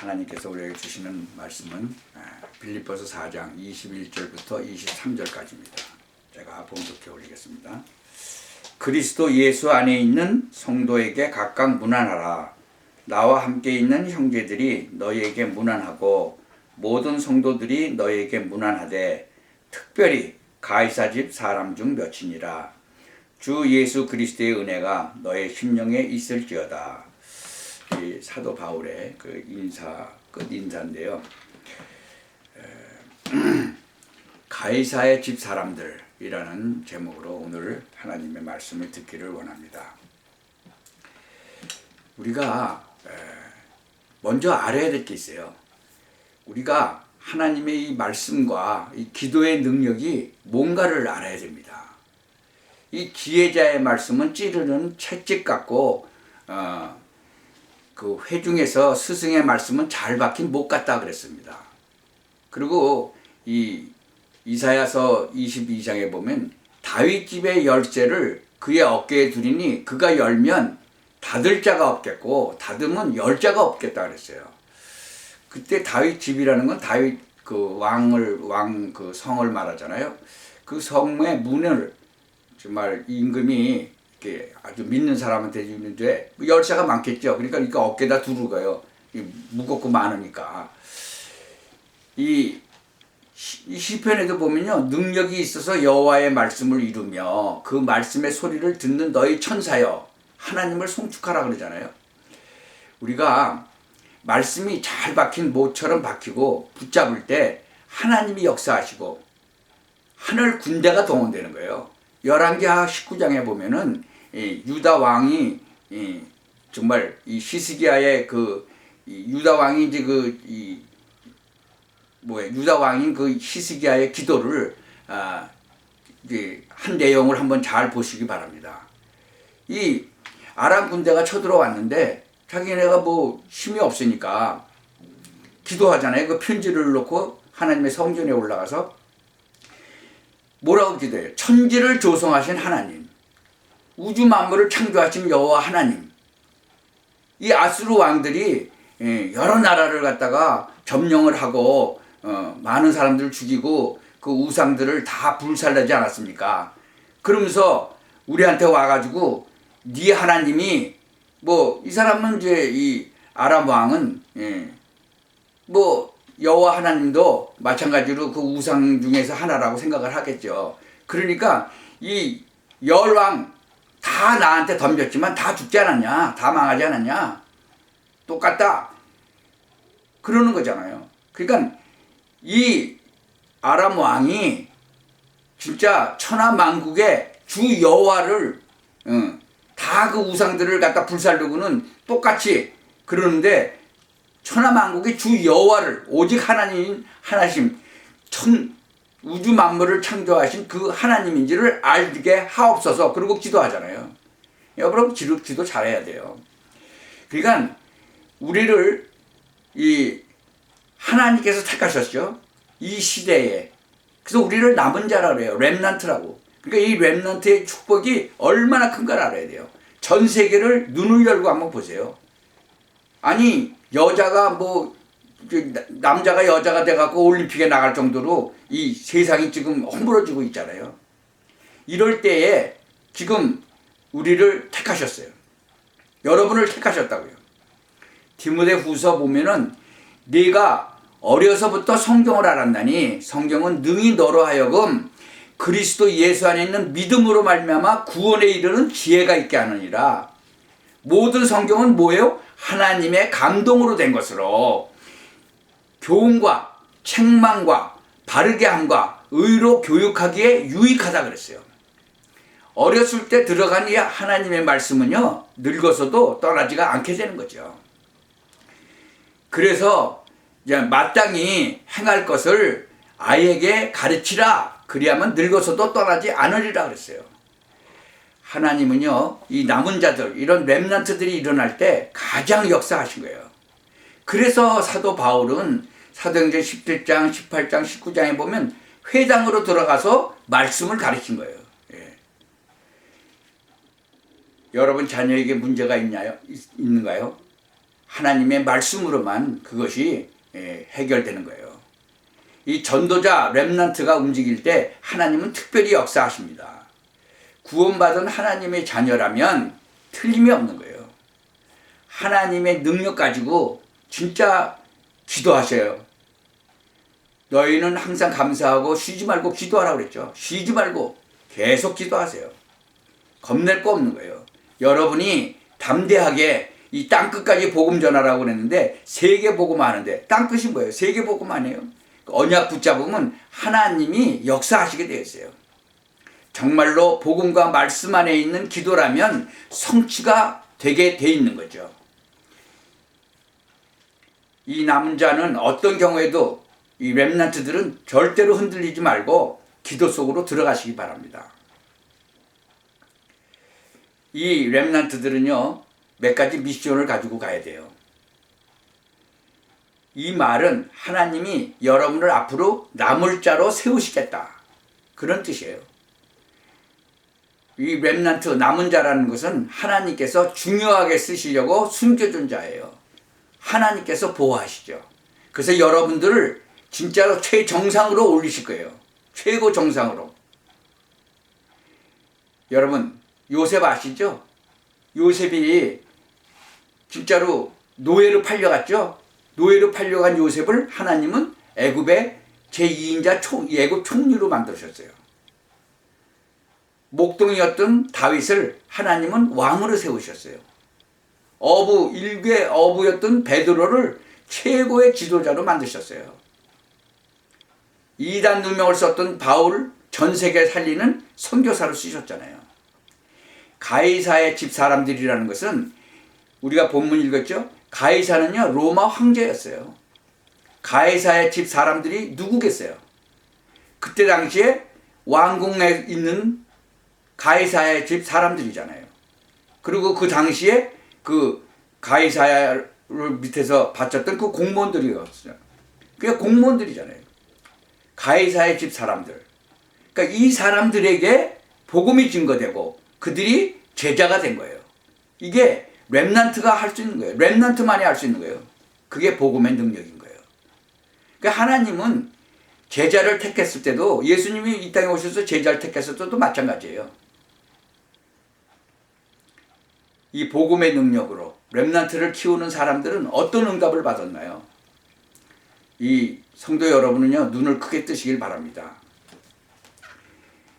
하나님께서 우리에게 주시는 말씀은 아, 빌립보서 4장 21절부터 23절까지입니다. 제가 봉독해 올리겠습니다. 그리스도 예수 안에 있는 성도에게 각각 문안하라. 나와 함께 있는 형제들이 너희에게 문안하고 모든 성도들이 너희에게 문안하되 특별히 가이사 집 사람 중 몇이니라. 주 예수 그리스도의 은혜가 너의 심령에 있을지어다. 이 사도 바울의 그 인사 끝 인사인데요. 에, 가이사의 집 사람들이라는 제목으로 오늘 하나님의 말씀을 듣기를 원합니다. 우리가 에, 먼저 알아야 될 게 있어요. 우리가 하나님의 이 말씀과 이 기도의 능력이 뭔가를 알아야 됩니다. 이 지혜자의 말씀은 찌르는 채찍 같고 어, 그 회중에서 스승의 말씀은 잘 박힌 못 같다 그랬습니다. 그리고 이 이사야서 22장에 보면 다윗 집의 열쇠를 그의 어깨에 두리니 그가 열면 닫을 자가 없겠고 닫으면 열 자가 없겠다 그랬어요. 그때 다윗 집이라는 건 다윗 그 왕을 왕 그 성을 말하잖아요. 그 성의 문을 정말 임금이 아주 믿는 사람한테 주는데 열쇠가 많겠죠. 그러니까 이거 어깨다 두르고요. 이 무겁고 많으니까 이, 시편에도 보면요 능력이 있어서 여호와의 말씀을 이루며 그 말씀의 소리를 듣는 너희 천사여 하나님을 송축하라 그러잖아요. 우리가 말씀이 잘 박힌 모처럼 박히고 붙잡을 때 하나님이 역사하시고 하늘 군대가 동원되는 거예요. 열왕기하 19장에 보면은 이 유다 왕이 이 정말 이 시스기야의 그이 유다 왕이 이제 그이 뭐야 유다 왕인 그 시스기야의 기도를 아 이제 한 내용을 한번 잘 보시기 바랍니다. 이 아람 군대가 쳐들어왔는데 자기네가 뭐 힘이 없으니까 기도하잖아요. 그 편지를 놓고 하나님의 성전에 올라가서 뭐라고 기도해요? 천지를 조성하신 하나님, 우주 만물을 창조하신 여호와 하나님. 이 아수르 왕들이 예, 여러 나라를 갖다가 점령을 하고 어, 많은 사람들을 죽이고 그 우상들을 다 불살라지 않았습니까? 그러면서 우리한테 와가지고 네 하나님이 뭐 이 사람은 이제 이 아람 왕은 예, 뭐 여호와 하나님도 마찬가지로 그 우상 중에서 하나라고 생각을 하겠죠. 그러니까 이 열왕 다 나한테 덤볐지만 다 죽지 않았냐? 다 망하지 않았냐? 똑같다. 그러는 거잖아요. 그러니까 이 아람 왕이 진짜 천하 만국의 주 여호와를 다그 우상들을 갖다 불살르고는 똑같이 그러는데 천하 만국의 주 여호와를 오직 하나님 하나심 천 우주 만물을 창조하신 그 하나님인지를 알게 하옵소서 그리고 기도하잖아요. 여러분 기도 기도 잘해야 돼요. 그러니까 우리를 이 하나님께서 택하셨죠. 이 시대에 그래서 우리를 남은 자라 그래요. 렘넌트라고. 그러니까 이 렘넌트의 축복이 얼마나 큰 걸 알아야 돼요. 전 세계를 눈을 열고 한번 보세요. 아니 여자가 뭐 남자가 여자가 돼갖고 올림픽에 나갈 정도로 이 세상이 지금 허물어지고 있잖아요. 이럴 때에 지금 우리를 택하셨어요. 여러분을 택하셨다고요. 디모데 후서 보면은 네가 어려서부터 성경을 알았나니 성경은 능히 너로 하여금 그리스도 예수 안에 있는 믿음으로 말미암아 구원에 이르는 지혜가 있게 하느니라. 모든 성경은 뭐예요? 하나님의 감동으로 된 것으로 교훈과 책망과 바르게 함과 의로 교육하기에 유익하다 그랬어요. 어렸을 때 들어간 이 하나님의 말씀은요, 늙어서도 떠나지가 않게 되는 거죠. 그래서 이제 마땅히 행할 것을 아이에게 가르치라. 그리하면 늙어서도 떠나지 않으리라 그랬어요. 하나님은요, 이 남은 자들, 이런 렘난트들이 일어날 때 가장 역사하신 거예요. 그래서 사도 바울은 사도행전 17장, 18장, 19장에 보면 회당으로 들어가서 말씀을 가르친 거예요. 예. 여러분 자녀에게 문제가 있나요? 있- 있는가요? 하나님의 말씀으로만 그것이 예, 해결되는 거예요. 이 전도자 렘난트가 움직일 때 하나님은 특별히 역사하십니다. 구원받은 하나님의 자녀라면 틀림이 없는 거예요. 하나님의 능력 가지고 진짜 기도하셔요. 너희는 항상 감사하고 쉬지 말고 기도하라 그랬죠. 쉬지 말고 계속 기도하세요. 겁낼 거 없는 거예요. 여러분이 담대하게 이 땅 끝까지 복음 전하라고 그랬는데 세계 복음 하는데 땅 끝이 뭐예요? 세계 복음 아니에요? 언약 붙잡으면 하나님이 역사하시게 되어 있어요. 정말로 복음과 말씀 안에 있는 기도라면 성취가 되게 돼 있는 거죠. 이 남은 자는 어떤 경우에도 이 렘난트들은 절대로 흔들리지 말고 기도 속으로 들어가시기 바랍니다. 이 렘난트들은요 몇 가지 미션을 가지고 가야 돼요. 이 말은 하나님이 여러분을 앞으로 남을 자로 세우시겠다. 그런 뜻이에요. 이 렘난트 남은 자라는 것은 하나님께서 중요하게 쓰시려고 숨겨준 자예요. 하나님께서 보호하시죠. 그래서 여러분들을 진짜로 최정상으로 올리실 거예요. 최고 정상으로. 여러분, 요셉 아시죠? 요셉이 진짜로 노예로 팔려갔죠? 노예로 팔려간 요셉을 하나님은 애굽의 제2인자 총, 애굽 총리로 만드셨어요. 목동이었던 다윗을 하나님은 왕으로 세우셨어요. 어부, 일개 어부였던 베드로를 최고의 지도자로 만드셨어요. 이단 누명을 썼던 바울 전 세계 살리는 선교사로 쓰셨잖아요. 가이사의 집 사람들이라는 것은 우리가 본문 읽었죠? 가이사는요 로마 황제였어요. 가이사의 집 사람들이 누구겠어요? 그때 당시에 왕궁에 있는 가이사의 집 사람들이잖아요. 그리고 그 당시에 그 가이사를 밑에서 바쳤던 그 공무원들이었어요. 그게 공무원들이잖아요. 가이사의 집 사람들. 그러니까 이 사람들에게 복음이 증거되고 그들이 제자가 된 거예요. 이게 랩난트가 할 수 있는 거예요. 랩난트만이 할 수 있는 거예요. 그게 복음의 능력인 거예요. 그러니까 하나님은 제자를 택했을 때도 예수님이 이 땅에 오셔서 제자를 택했을 때도 마찬가지예요. 이 복음의 능력으로 랩난트를 키우는 사람들은 어떤 응답을 받았나요? 이 성도 여러분은요 눈을 크게 뜨시길 바랍니다.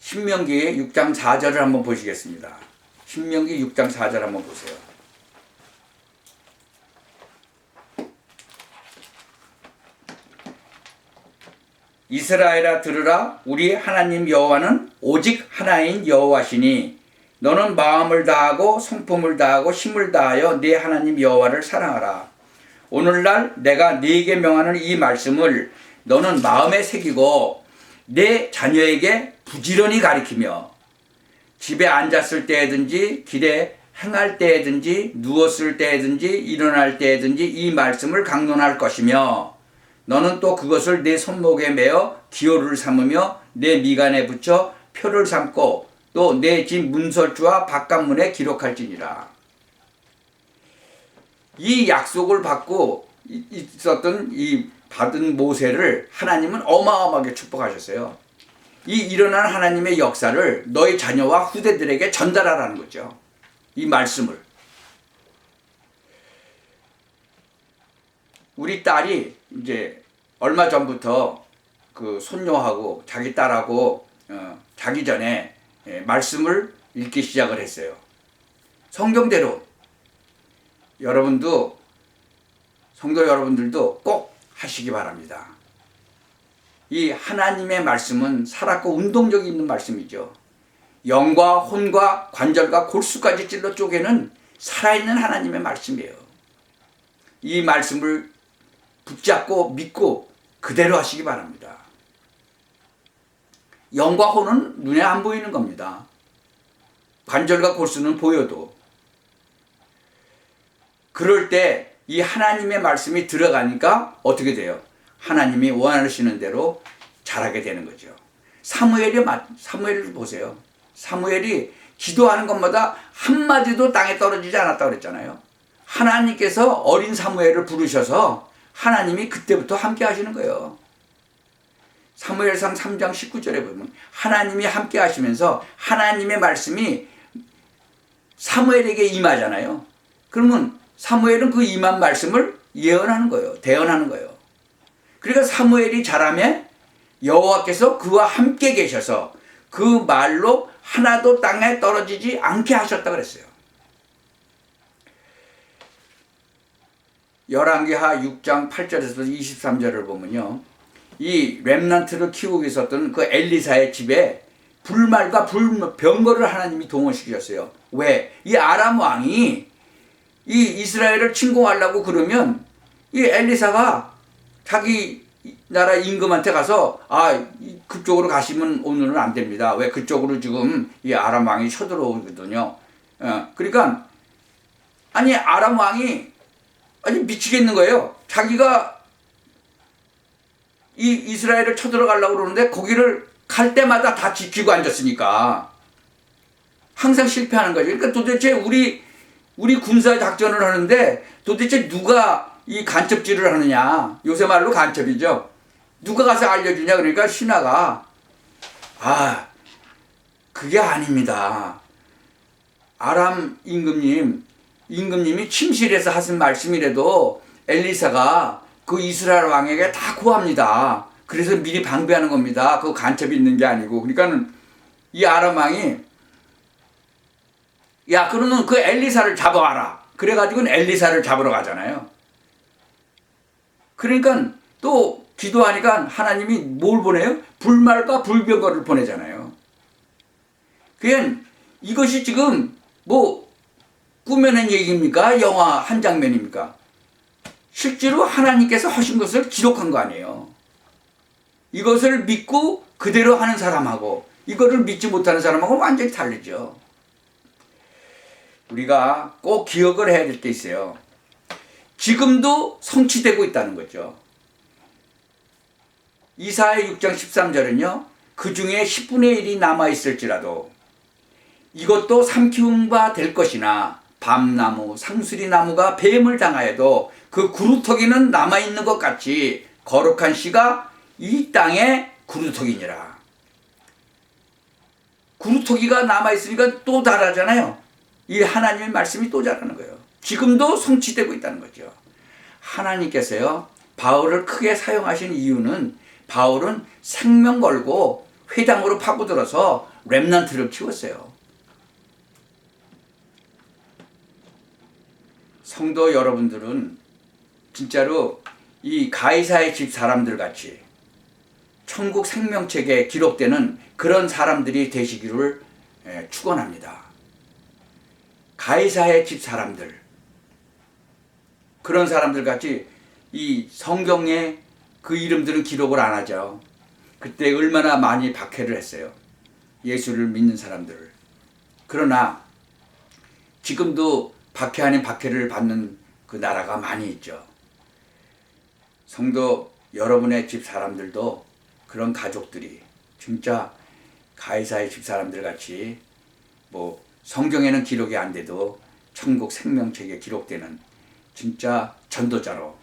신명기의 6장 4절을 한번 보시겠습니다. 신명기 6장 4절 한번 보세요. 이스라엘아 들으라 우리 하나님 여호와는 오직 하나인 여호와시니 너는 마음을 다하고 성품을 다하고 힘을 다하여 네 하나님 여호와를 사랑하라. 오늘날 내가 네게 명하는 이 말씀을 너는 마음에 새기고 내 자녀에게 부지런히 가리키며 집에 앉았을 때든지 길에 행할 때든지 누웠을 때든지 일어날 때든지 이 말씀을 강론할 것이며 너는 또 그것을 내 손목에 매어 기호를 삼으며 내 미간에 붙여 표를 삼고 또 내 집 문설주와 바깥문에 기록할지니라. 이 약속을 받고 있었던 이 받은 모세를 하나님은 어마어마하게 축복하셨어요. 이 일어난 하나님의 역사를 너희 자녀와 후대들에게 전달하라는 거죠. 이 말씀을. 우리 딸이 이제 얼마 전부터 그 손녀하고 자기 딸하고 어, 자기 전에 예, 말씀을 읽기 시작을 했어요. 성경대로 여러분도 성도 여러분들도 꼭 하시기 바랍니다. 이 하나님의 말씀은 살았고 운동력이 있는 말씀이죠. 영과 혼과 관절과 골수까지 찔러 쪼개는 살아있는 하나님의 말씀이에요. 이 말씀을 붙잡고 믿고 그대로 하시기 바랍니다. 영과 혼은 눈에 안 보이는 겁니다. 관절과 골수는 보여도. 그럴 때 이 하나님의 말씀이 들어가니까 어떻게 돼요? 하나님이 원하시는 대로 잘하게 되는 거죠. 사무엘이 사무엘을 보세요. 사무엘이 기도하는 것마다 한마디도 땅에 떨어지지 않았다고 그랬잖아요. 하나님께서 어린 사무엘을 부르셔서 하나님이 그때부터 함께 하시는 거예요. 사무엘상 3장 19절에 보면 하나님이 함께 하시면서 하나님의 말씀이 사무엘에게 임하잖아요. 그러면 사무엘은 그 임한 말씀을 예언하는 거예요. 대언하는 거예요. 그러니까 사무엘이 자라매 여호와께서 그와 함께 계셔서 그 말로 하나도 땅에 떨어지지 않게 하셨다 그랬어요. 열왕기하 6장 8절에서 23절을 보면요. 이 렘난트를 키우고 있었던 그 엘리사의 집에 불말과 불 병거를 하나님이 동원시키셨어요. 왜? 이 아람 왕이 이 이스라엘을 침공하려고 그러면 이 엘리사가 자기 나라 임금한테 가서 아 그쪽으로 가시면 오늘은 안 됩니다. 왜 그쪽으로 지금 이 아람 왕이 쳐들어오거든요. 어, 그러니까 아니 아람 왕이 아니 미치겠는 거예요. 자기가 이 이스라엘을 쳐들어가려고 그러는데 거기를 갈 때마다 다 지키고 앉았으니까 항상 실패하는 거죠. 그러니까 도대체 우리 우리 군사 작전을 하는데 도대체 누가 이 간첩질을 하느냐? 요새 말로 간첩이죠. 누가 가서 알려주냐? 그러니까 신하가 아 그게 아닙니다. 아람 임금님 임금님이 침실에서 하신 말씀이라도 엘리사가 그 이스라엘 왕에게 다 구합니다. 그래서 미리 방비하는 겁니다. 그 간첩이 있는 게 아니고. 그러니까는 이 아람 왕이 야 그러면 그 엘리사를 잡아와라. 그래가지고 엘리사를 잡으러 가잖아요. 그러니까 또 기도하니까 하나님이 뭘 보내요? 불말과 불병거를 보내잖아요. 그냥 이것이 지금 뭐 꾸며낸 얘기입니까? 영화 한 장면입니까? 실제로 하나님께서 하신 것을 기록한 거 아니에요. 이것을 믿고 그대로 하는 사람하고 이거를 믿지 못하는 사람하고 완전히 다르죠. 우리가 꼭 기억을 해야 될 게 있어요. 지금도 성취되고 있다는 거죠. 이사의 6장 13절은요. 그 중에 10분의 1이 남아 있을지라도 이것도 삼키운 바 될 것이나 밤나무, 상수리 나무가 뱀을 당하여도 그 구루터기는 남아 있는 것 같이 거룩한 씨가 이 땅에 구루터기니라. 구루터기가 남아 있으니까 또 자라잖아요. 이 하나님의 말씀이 또 자라는 거예요. 지금도 성취되고 있다는 거죠. 하나님께서요, 바울을 크게 사용하신 이유는 바울은 생명 걸고 회당으로 파고들어서 렘난트를 키웠어요. 성도 여러분들은 진짜로 이 가이사의 집 사람들 같이 천국 생명책에 기록되는 그런 사람들이 되시기를 예, 축원합니다. 가이사의 집 사람들 그런 사람들 같이 이 성경에 그 이름들은 기록을 안 하죠. 그때 얼마나 많이 박해를 했어요. 예수를 믿는 사람들을. 그러나 지금도 박해 아닌 박해를 받는 그 나라가 많이 있죠. 성도 여러분의 집 사람들도 그런 가족들이 진짜 가이사의 집 사람들 같이 뭐 성경에는 기록이 안 돼도 천국 생명책에 기록되는 진짜 전도자로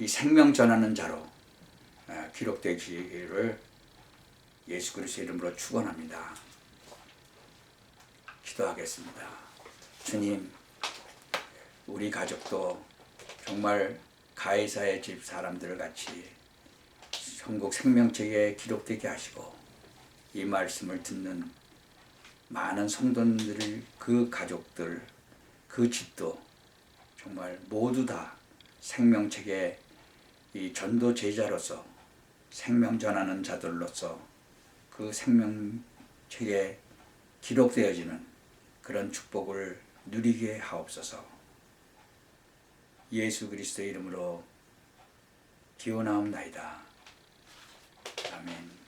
이 생명 전하는 자로 아, 기록되기를 예수 그리스도 이름으로 축원합니다. 기도하겠습니다. 주님, 우리 가족도 정말 가이사의 집 사람들 같이 천국 생명책에 기록되게 하시고 이 말씀을 듣는 많은 성도들 그 가족들 그 집도 정말 모두 다 생명책에 이 전도 제자로서 생명 전하는 자들로서 그 생명책에 기록되어지는 그런 축복을 누리게 하옵소서. 예수 그리스도의 이름으로 기원하옵나이다. 아멘.